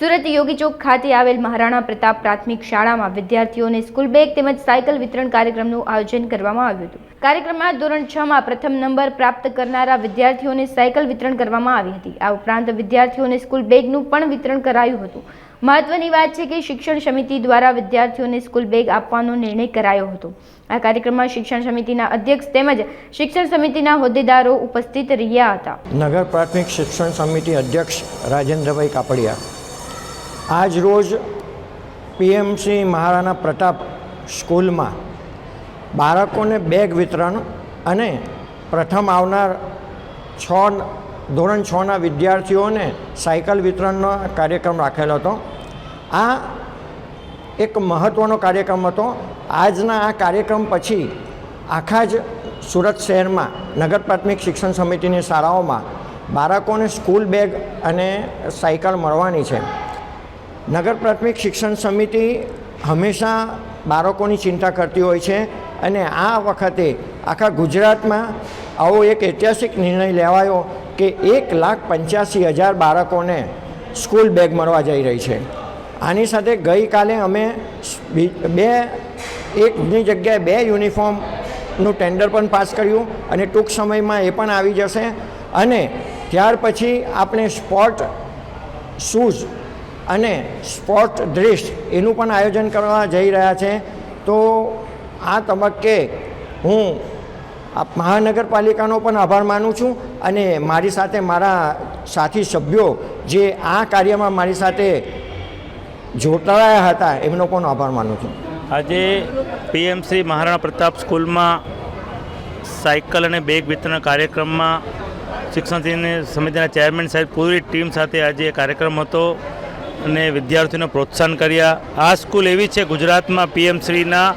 સુરત યોગી ચોક ખાતે આવેલ મહારાણા પ્રતાપ પ્રાથમિક શાળામાં વિદ્યાર્થીઓને સ્કૂલ બેગ તેમજ સાયકલ વિતરણ કાર્યક્રમનું આયોજન કરવામાં આવ્યું હતું. કાર્યક્રમમાં ધોરણ છ માં પ્રથમ નંબર પ્રાપ્ત કરનારા વિદ્યાર્થીઓને સાયકલ વિતરણ કરવામાં આવી હતી. આ ઉપરાંત વિદ્યાર્થીઓને સ્કૂલ બેગનું પણ વિતરણ કરાયું હતું. મહત્વની વાત છે કે શિક્ષણ સમિતિ દ્વારા વિદ્યાર્થીઓને સ્કૂલ બેગ આપવાનો નિર્ણય કરાયો હતો. આ કાર્યક્રમમાં શિક્ષણ સમિતિના અધ્યક્ષ તેમજ શિક્ષણ સમિતિના હોદ્દેદારો ઉપસ્થિત રહ્યા હતા. નગર પ્રાથમિક શિક્ષણ સમિતિ અધ્યક્ષ રાજેન્દ્રભાઈ કાપડિયા આજ રોજ પીએમસી મહારાણા પ્રતાપ સ્કૂલમાં બાળકોને બેગ વિતરણ અને પ્રથમ આવનાર છ ધોરણ છના વિદ્યાર્થીઓને સાયકલ વિતરણનો કાર્યક્રમ રાખેલો હતો. આ એક મહત્ત્વનો કાર્યક્રમ હતો. આજના આ કાર્યક્રમ પછી આખા જ સુરત શહેરમાં નગર પ્રાથમિક શિક્ષણ સમિતિની શાળાઓમાં બાળકોને સ્કૂલ બેગ અને સાયકલ મળવાની છે. નગર પ્રાથમિક શિક્ષણ સમિતિ હંમેશા બાળકોની ચિંતા કરતી હોય છે અને આ વખતે આખા ગુજરાતમાં આવો એક ઐતિહાસિક નિર્ણય લેવાયો કે એક લાખ પંચ્યાસી હજાર બાળકોને સ્કૂલ બેગ મળવા જઈ રહી છે. આની સાથે ગઈકાલે અમે બી- એકની જગ્યાએ બે યુનિફોર્મનું ટેન્ડર પણ પાસ કર્યું અને ટૂંક સમયમાં એ પણ આવી જશે. અને ત્યાર પછી આપણે સ્પોર્ટ શૂઝ અને સ્પોર્ટ ડ્રેસ એનું પણ આયોજન કરવા જઈ રહ્યા છે. તો આ તબક્કે હું આ મહાનગરપાલિકાનો પણ આભાર માનું છું અને મારી સાથે મારા સાથી સભ્યો જે આ કાર્યમાં મારી સાથે જોડાયા હતા, એમનો પણ આભાર માનું છું. આજે પીએમસી મહારાણા પ્રતાપ સ્કૂલમાં સાયકલ અને બેગ વિતરણ કાર્યક્રમમાં શિક્ષણ સમિતિની- ચેરમેન સાહેબ, પૂરી ટીમ સાથે આજે કાર્યક્રમ હતો. અને વિદ્યાર્થીઓને પ્રોત્સાહન કર્યા. આ સ્કૂલ એવી છે, ગુજરાતમાં પીએમશ્રીના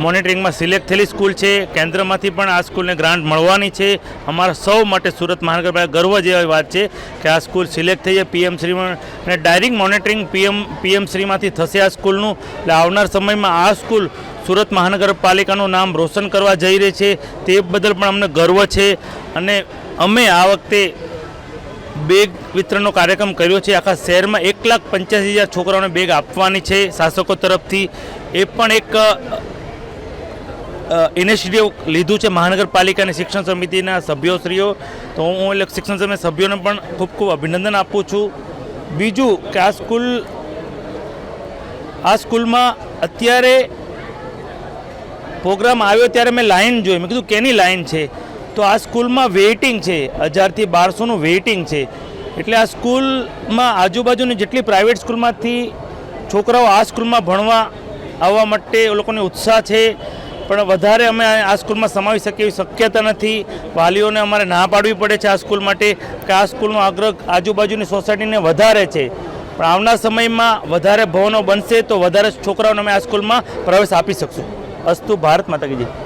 મોનિટરિંગમાં સિલેક્ટ થયેલી સ્કૂલ છે. કેન્દ્રમાંથી પણ આ સ્કૂલને ગ્રાન્ટ મળવાની છે. અમારા સૌ માટે સુરત મહાનગરપાલિકા ગર્વ જેવી વાત છે કે આ સ્કૂલ સિલેક્ટ થઈ છે પીએમશ્રીમાં અને ડાયરેક્ટ મોનિટરિંગ પીએમ પીએમશ્રીમાંથી થશે આ સ્કૂલનું. એટલે આવનાર સમયમાં આ સ્કૂલ સુરત મહાનગરપાલિકાનું નામ રોશન કરવા જઈ રહી છે. તે બદલ પણ અમને ગર્વ છે. અને અમે આ વખતે બેગ વિતરણનો કાર્યક્રમ કર્યો છે. આખા શહેરમાં એક લાખ પંચ્યાસી હજાર છોકરાઓને બેગ આપવાની છે શાસકો તરફથી. એ પણ એક ઇનિશિયેટિવ લીધું છે મહાનગરપાલિકા અને શિક્ષણ સમિતિના સભ્યોશ્રીઓ. તો હું એટલે શિક્ષણ સમિતિ સભ્યોને પણ ખૂબ ખૂબ અભિનંદન આપું છું. બીજું કે આ સ્કૂલ, આ સ્કૂલમાં અત્યારે પ્રોગ્રામ આવ્યો ત્યારે મેં લાઈન જોઈ. મેં કીધું, કેની લાઈન છે? તો આ સ્કૂલમાં વેઇટિંગ છે, હજારથી બારસોનું વેઇટિંગ છે. એટલે આ સ્કૂલમાં આજુબાજુની જેટલી પ્રાઇવેટ સ્કૂલમાંથી છોકરાઓ આ સ્કૂલમાં ભણવા આવવા માટે એ લોકોને ઉત્સાહ છે, પણ વધારે અમે આ સ્કૂલમાં સમાવી શકીએ એવી શક્યતા નથી. વાલીઓને અમારે ના પાડવી પડે છે આ સ્કૂલ માટે, કે આ સ્કૂલનો આગ્રહ આજુબાજુની સોસાયટીને વધારે છે. પણ આવનાર સમયમાં વધારે ભવનો બનશે તો વધારે છોકરાઓને અમે આ સ્કૂલમાં પ્રવેશ આપી શકશું. અસ્તુ ભારત માતા કી